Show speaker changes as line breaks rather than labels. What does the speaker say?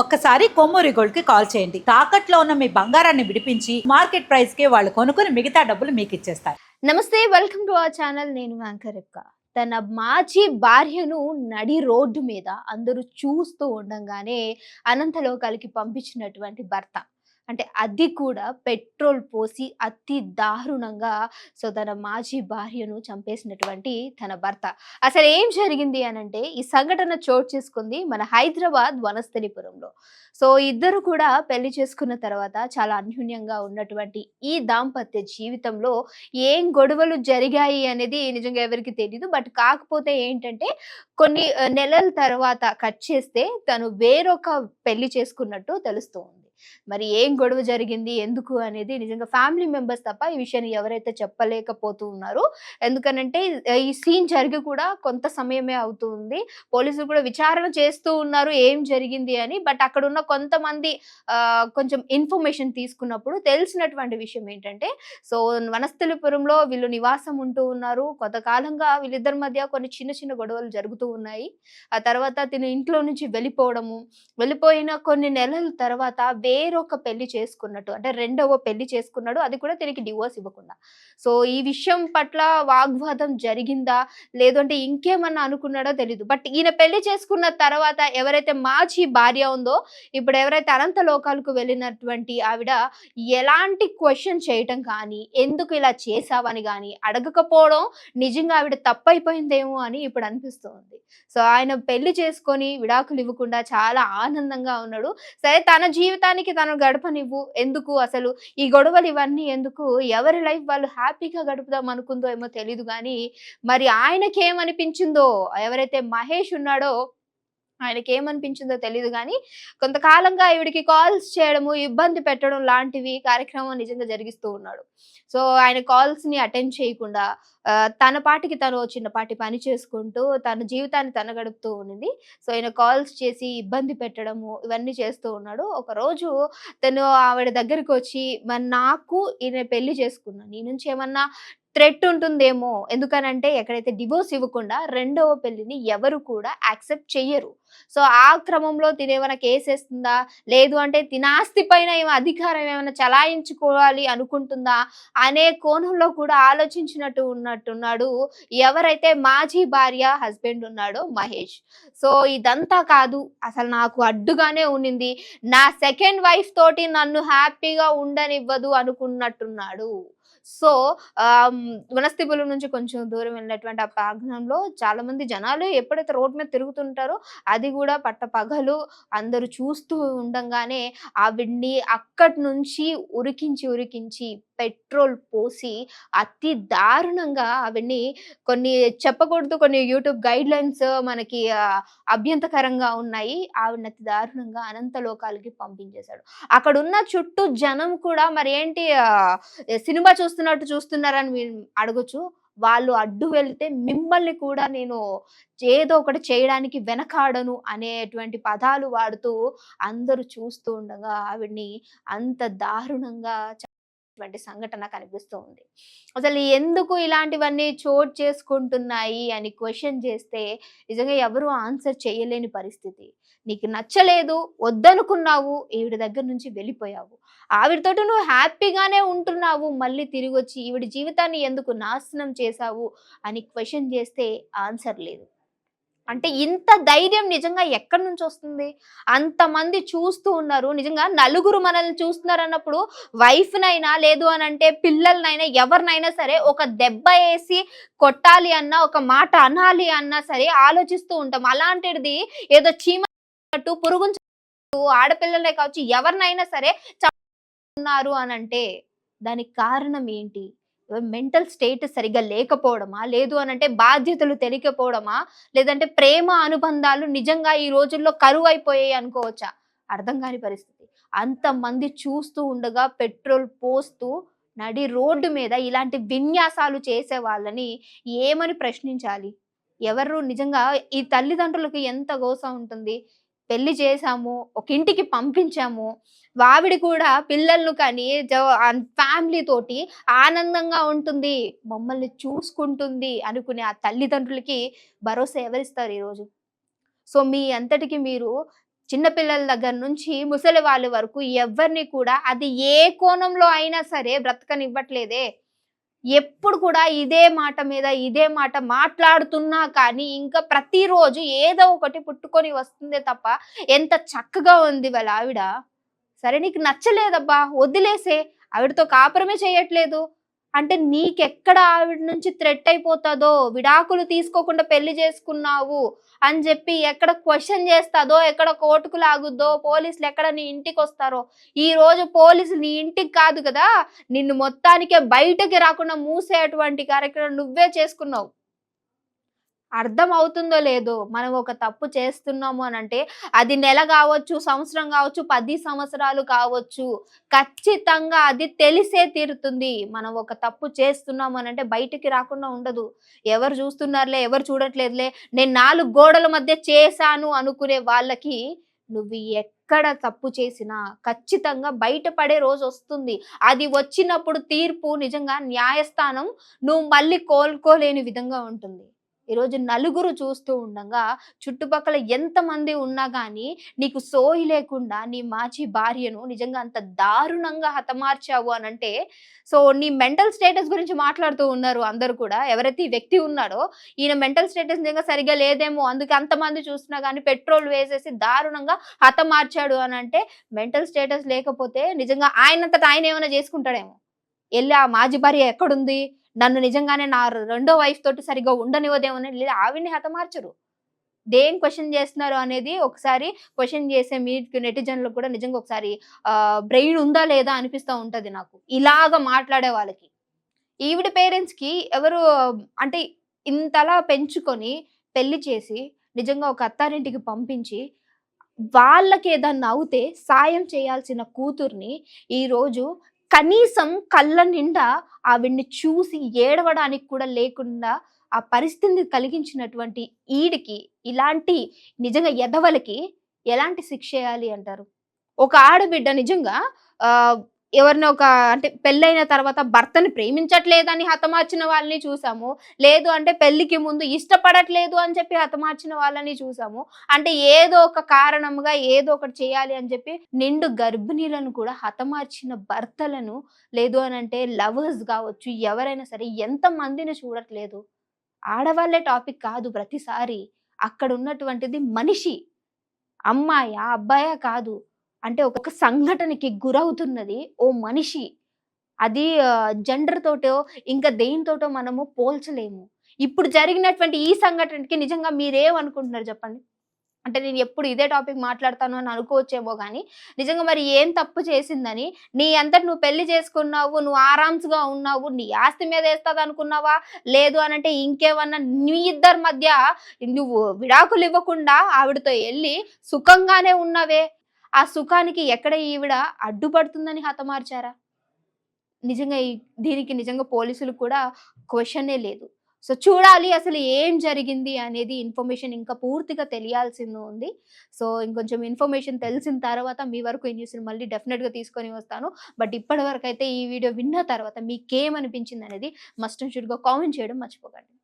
ఒక్కసారి కొమ్మూరి గోల్డ్కి కాల్ చేయండి. తాకట్లో ఉన్న మీ బంగారాన్ని విడిపించి మార్కెట్ ప్రైస్కి వాళ్ళు కొనుక్కుని మిగతా డబ్బులు మీకు ఇచ్చేస్తారు.
నమస్తే వెల్కమ్ టు అవర్ ఛానల్ నేను యాంకరెక్క తన మాజీ భార్యను నడి రోడ్డు మీద అందరూ చూస్తూ ఉండంగానే అనంతలోకాలకి పంపించినటువంటి భర్త. అంటే అది కూడా పెట్రోల్ పోసి అతి దారుణంగా సో తన మాజీ భార్యను చంపేసినటువంటి తన భర్త. అసలు ఏం జరిగింది అనంటే ఈ సంఘటన చోటు చేసుకుంది మన హైదరాబాద్ వనస్థలిపురంలో. సో ఇద్దరు కూడా పెళ్ళి చేసుకున్న తర్వాత చాలా అన్యూన్యంగా ఉన్నటువంటి ఈ దాంపత్య జీవితంలో ఏం గొడవలు జరిగాయి అనేది నిజంగా ఎవరికి తెలియదు బట్ కాకపోతే ఏంటంటే కొన్ని నెలల తర్వాత కట్ చేస్తే తను వేరొక పెళ్ళి చేసుకున్నట్టు తెలుస్తూ ఉంది మరి ఏం గొడవ జరిగింది ఎందుకు అనేది నిజంగా ఫ్యామిలీ మెంబర్స్ తప్ప ఈ విషయాన్ని ఎవరైతే చెప్పలేకపోతూ ఉన్నారో ఎందుకనంటే ఈ సీన్ జరిగి కూడా కొంత సమయమే అవుతుంది పోలీసులు కూడా విచారణ చేస్తూ ఉన్నారు ఏం జరిగింది అని బట్ అక్కడ ఉన్న కొంతమంది కొంచెం ఇన్ఫర్మేషన్ తీసుకున్నప్పుడు తెలిసినటువంటి విషయం ఏంటంటే సో వనస్థలిపురంలో వీళ్ళు నివాసం ఉంటూ ఉన్నారు. కొంతకాలంగా వీళ్ళిద్దరి మధ్య కొన్ని చిన్న చిన్న గొడవలు జరుగుతూ ఉన్నాయి. ఆ తర్వాత తిను ఇంట్లో నుంచి వెళ్ళిపోవడము వెళ్ళిపోయిన కొన్ని నెలల తర్వాత వేరొక పెళ్ళి చేసుకున్నట్టు అంటే రెండవ పెళ్ళి చేసుకున్నాడు అది కూడా తిరిగి డివోర్స్ ఇవ్వకుండా. సో ఈ విషయం పట్ల వాగ్వాదం జరిగిందా? లేదు అంటే ఇంకేమన్నా అనుకున్నాడో తెలీదు. బట్ ఈయన పెళ్ళి చేసుకున్న తర్వాత ఎవరైతే మాజీ భార్య ఉందో ఇప్పుడు ఎవరైతే అనంత లోకాలకు వెళ్ళినటువంటి ఆవిడ ఎలాంటి క్వశ్చన్ చేయటం కానీ ఎందుకు ఇలా చేసావని కానీ అడగకపోవడం నిజంగా ఆవిడ తప్పైపోయిందేమో అని ఇప్పుడు అనిపిస్తుంది. సో ఆయన పెళ్ళి చేసుకొని విడాకులు ఇవ్వకుండా చాలా ఆనందంగా ఉన్నాడు. సరే తన జీవితాన్ని జీవితానికి తను గడపనివ్వు. ఎందుకు? అసలు ఈ గొడవలు ఇవన్నీ ఎందుకు? ఎవరి లైఫ్ వాళ్ళు హ్యాపీగా గడుపుదాం అనుకుందో ఏమో తెలియదు కానీ మరి ఆయనకి ఏమనిపించిందో ఎవరైతే మహేష్ ఉన్నాడో ఆయనకి ఏమనిపించిందో తెలియదు కానీ కొంతకాలంగా ఈవిడికి కాల్స్ చేయడము ఇబ్బంది పెట్టడం లాంటివి కార్యక్రమం నిజంగా జరిగిస్తూ ఉన్నాడు. సో ఆయన కాల్స్ని అటెండ్ చేయకుండా తన పాటికి తను చిన్నపాటి పని చేసుకుంటూ తన జీవితాన్ని తన గడుపుతూ ఉన్నది సో ఆయన కాల్స్ చేసి ఇబ్బంది పెట్టడము ఇవన్నీ చేస్తూ ఉన్నాడు. ఒక రోజు తను ఆవిడ దగ్గరికి వచ్చి మరి నాకు ఈయన పెళ్ళి చేసుకున్నాను నీ నుంచి ఏమన్నా థ్రెట్ ఉంటుందేమో. ఎందుకనంటే ఎక్కడైతే డివోర్స్ ఇవ్వకుండా రెండవ పెళ్ళిని ఎవరు కూడా యాక్సెప్ట్ చెయ్యరు. సో ఆ క్రమంలో తినేమైనా కేసేస్తుందా లేదు అంటే తినాస్తి పైన ఏమైనా అధికారం ఏమైనా చలాయించుకోవాలి అనుకుంటుందా? అనే కోణంలో కూడా ఆలోచించినట్టు ఉన్నట్టున్నాడు ఎవరైతే మాజీ భార్య హస్బెండ్ ఉన్నాడో మహేష్. సో ఇదంతా కాదు. అసలు నాకు అడ్డుగానే ఉండింది నా సెకండ్ వైఫ్ తోటి నన్ను హ్యాపీగా ఉండనివ్వదు అనుకున్నట్టున్నాడు. సో వనస్థిపులం నుంచి కొంచెం దూరం వెళ్ళినటువంటి ఆ ప్రాంగణంలో చాలా మంది జనాలు ఎప్పుడైతే రోడ్ మీద తిరుగుతుంటారో అది కూడా పట్ట పగలు అందరూ చూస్తూ ఉండంగానే ఆవిడ్ని అక్కడి నుంచి ఉరికించి ఉరికించి పెట్రోల్ పోసి అతి దారుణంగా అవన్నీ కొన్ని చెప్పకూడదు కొన్ని యూట్యూబ్ గైడ్ లైన్స్ మనకి అభ్యంతకరంగా ఉన్నాయి. ఆవిడని అతి దారుణంగా అనంత లోకాలకి పంపించేశాడు. అక్కడ ఉన్న చుట్టూ జనం కూడా మరి ఏంటి ఆ, సినిమా చూస్తున్నట్టు చూస్తున్నారని మీరు అడగొచ్చు. వాళ్ళు అడ్డు వెళ్తే మిమ్మల్ని కూడా నేను ఏదో ఒకటి చేయడానికి వెనకాడను అనేటువంటి పదాలు వాడుతూ అందరూ చూస్తూ ఉండగా ఆవిడ్ని అంత దారుణంగా చంపినటువంటి సంఘటన కనిపిస్తూ ఉంది. అసలు ఎందుకు ఇలాంటివన్నీ చోటు చేసుకుంటున్నాయి అని క్వశ్చన్ చేస్తే నిజంగా ఎవరు ఆన్సర్ చేయలేని పరిస్థితి. నీకు నచ్చలేదు వద్దనుకున్నావు ఈవిడ దగ్గర నుంచి వెళ్ళిపోయావు. ఆవిడతోటి నువ్వు హ్యాపీగానే ఉంటున్నావు మళ్ళీ తిరిగి వచ్చి ఈవిడ జీవితాన్ని ఎందుకు నాశనం చేశావు అని క్వశ్చన్ చేస్తే ఆన్సర్ లేదు. అంటే ఇంత ధైర్యం నిజంగా ఎక్కడి నుంచి వస్తుంది? అంతమంది చూస్తూ ఉన్నారు. నిజంగా నలుగురు మనల్ని చూస్తున్నారు అన్నప్పుడు వైఫ్నైనా లేదు అని అంటే పిల్లలనైనా ఎవరినైనా సరే ఒక దెబ్బ వేసి కొట్టాలి అన్నా ఒక మాట అనాలి అన్నా సరే ఆలోచిస్తూ ఉంటాం. అలాంటిది ఏదో చీమ పురుగు ఆడపిల్లలే కావచ్చు ఎవరినైనా సరే ఉన్నారు అని అంటే దానికి కారణం ఏంటి? మెంటల్ స్టేట్ సరిగ్గా లేకపోవడమా? లేదు అని అంటే బాధ్యతలు తెలియకపోవడమా? లేదంటే ప్రేమ అనుబంధాలు నిజంగా ఈ రోజుల్లో కరువు అయిపోయాయి అనుకోవచ్చా? అర్థం కాని పరిస్థితి. అంతమంది చూస్తూ ఉండగా పెట్రోల్ పోస్తూ నడి రోడ్డు మీద ఇలాంటి విన్యాసాలు చేసే వాళ్ళని ఏమని ప్రశ్నించాలి? ఎవరు నిజంగా ఈ తల్లిదండ్రులకు ఎంత గోస ఉంటుంది? పెళ్ళి చేశాము ఒక ఇంటికి పంపించాము. వావిడి కూడా పిల్లలను కానీ ఫ్యామిలీ తోటి ఆనందంగా ఉంటుంది మమ్మల్ని చూసుకుంటుంది అనుకునే ఆ తల్లిదండ్రులకి భరోసా ఎవరిస్తారు ఈరోజు సో మీ అంతటికి మీరు చిన్నపిల్లల దగ్గర నుంచి ముసలి వాళ్ళ వరకు ఎవరిని కూడా అది ఏ కోణంలో అయినా సరే బ్రతకనివ్వట్లేదే. ఎప్పుడు కూడా ఇదే మాట మీద ఇదే మాట మాట్లాడుతున్నా కానీ ఇంకా ప్రతిరోజు ఏదో ఒకటి పుట్టుకొని వస్తుందే తప్ప ఎంత చక్కగా ఉంది వాళ్ళ ఆవిడ. సరే నీకు నచ్చలేదబ్బా వదిలేసే. ఆవిడతో కాపురమే చేయట్లేదు. అంటే నీకెక్కడ ఆవిడ నుంచి థ్రెట్ అయిపోతుందో విడాకులు తీసుకోకుండా పెళ్ళి చేసుకున్నావు అని చెప్పి ఎక్కడ క్వశ్చన్ చేస్తాదో ఎక్కడ కోర్టుకు లాగుద్దో పోలీసులు ఎక్కడ నీ ఇంటికి వస్తారో ఈ రోజు పోలీసులు నీ ఇంటికి కాదు కదా నిన్ను మొత్తానికే బయటకి రాకుండా మూసేటువంటి కార్యక్రమం నువ్వే చేసుకున్నావు. అర్థం అవుతుందో లేదో మనం ఒక తప్పు చేస్తున్నాము అని అంటే అది నెల కావచ్చు సంవత్సరం కావచ్చు పది సంవత్సరాలు కావచ్చు ఖచ్చితంగా అది తెలిసే తీరుతుంది. మనం ఒక తప్పు చేస్తున్నాము అని అంటే బయటికి రాకుండా ఉండదు. ఎవరు చూస్తున్నారులే ఎవరు చూడట్లేదులే నేను నాలుగు గోడల మధ్య చేశాను అనుకునే వాళ్ళకి నువ్వు ఎక్కడ తప్పు చేసినా ఖచ్చితంగా బయటపడే రోజు వస్తుంది. అది వచ్చినప్పుడు తీర్పు నిజంగా న్యాయస్థానం నువ్వు మళ్ళీ కోలుకోలేని విధంగా ఉంటుంది. ఈరోజు నలుగురు చూస్తూ ఉండగా చుట్టుపక్కల ఎంతమంది ఉన్నా కానీ నీకు సోయి లేకుండా నీ మాజీ భార్యను నిజంగా అంత దారుణంగా హతమార్చావు అని అంటే సో నీ మెంటల్ స్టేటస్ గురించి మాట్లాడుతూ ఉన్నారు అందరూ కూడా. ఎవరైతే ఈ వ్యక్తి ఉన్నాడో ఈయన మెంటల్ స్టేటస్ నిజంగా సరిగా లేదేమో అందుకే అంతమంది చూస్తున్నా కానీ పెట్రోల్ వేసేసి దారుణంగా హతమార్చాడు అని అంటే మెంటల్ స్టేటస్ లేకపోతే నిజంగా ఆయనంతటా ఆయన ఏమైనా చేసుకుంటాడేమో. వెళ్ళి ఆ మాజీ భార్య ఎక్కడుంది? నన్ను నిజంగానే నా రెండో వైఫ్ తోటి సరిగా ఉండనివ్వదేమని లేదా ఆవిడ్ని హతమార్చరు. దేం క్వశ్చన్ చేస్తున్నారు అనేది ఒకసారి క్వశ్చన్ చేసే మీకు నెటిజన్లకు కూడా నిజంగా ఒకసారి బ్రెయిన్ ఉందా లేదా అనిపిస్తూ ఉంటుంది నాకు. ఇలాగ మాట్లాడే వాళ్ళకి. ఈవిడ పేరెంట్స్కి ఎవరు అంటే ఇంతలా పెంచుకొని పెళ్ళి చేసి నిజంగా ఒక అత్తారింటికి పంపించి వాళ్ళకి ఏదన్నా అవుతే సాయం చేయాల్సిన కూతుర్ని ఈరోజు కనీసం కళ్ళ నిండా ఆవిడ్ని చూసి ఏడవడానికి కూడా లేకుండా ఆ పరిస్థితిని కలిగించినటువంటి ఈడికి ఇలాంటి నిజంగా ఎదవలకి ఎలాంటి శిక్ష వేయాలి అంటారు? ఒక ఆడబిడ్డ నిజంగా ఆ ఎవరిని ఒక అంటే పెళ్ళైన తర్వాత భర్తని ప్రేమించట్లేదని హతమార్చిన వాళ్ళని చూసాము. లేదు అంటే పెళ్ళికి ముందు ఇష్టపడట్లేదు అని చెప్పి హతమార్చిన వాళ్ళని చూసాము. అంటే ఏదో ఒక కారణంగా ఏదో ఒకటి చేయాలి అని చెప్పి నిండు గర్భిణీలను కూడా హతమార్చిన భర్తలను లేదు అని అంటే లవర్స్ కావచ్చు ఎవరైనా సరే ఎంత మందిని చూడట్లేదు. ఆడవాళ్ళే టాపిక్ కాదు ప్రతిసారి. అక్కడ ఉన్నటువంటిది మనిషి. అమ్మాయా అబ్బాయా కాదు. అంటే ఒక సంఘటనకి గురవుతున్నది ఓ మనిషి. అది జెండర్ తోటో ఇంకా దేనితోటో మనము పోల్చలేము. ఇప్పుడు జరిగినటువంటి ఈ సంఘటనకి నిజంగా మీరేమనుకుంటున్నారు చెప్పండి? అంటే నేను ఎప్పుడు ఇదే టాపిక్ మాట్లాడతాను అని అనుకోవచ్చేమో కానీ నిజంగా మరి ఏం తప్పు చేసిందని నీ అంతటి నువ్వు పెళ్ళి చేసుకున్నావు నువ్వు ఆరామ్స్గా ఉన్నావు నీ ఆస్తి మీద వేస్తుంది అనుకున్నావా లేదు అని అంటే ఇంకేమన్నా నీ ఇద్దరి మధ్య నువ్వు విడాకులు ఇవ్వకుండా ఆవిడతో వెళ్ళి సుఖంగానే ఉన్నవే? ఆ సుఖానికి ఎక్కడ ఈవిడ అడ్డుపడుతుందని హతమార్చారా? నిజంగా ఈ- దీనికి నిజంగా పోలీసులు కూడా క్వశ్చనే లేదు. సో చూడాలి అసలు ఏం జరిగింది అనేది ఇన్ఫర్మేషన్ ఇంకా పూర్తిగా తెలియాల్సింది ఉంది. సో ఇంకొంచెం ఇన్ఫర్మేషన్ తెలిసిన తర్వాత మీ వరకు ఈ న్యూస్ని మళ్ళీ డెఫినెట్గా తీసుకొని వస్తాను. బట్ ఇప్పటి వరకు అయితే ఈ వీడియో విన్న తర్వాత మీకేమనిపించింది అనేది మస్ట్ అండ్ కామెంట్ చేయడం మర్చిపోకండి.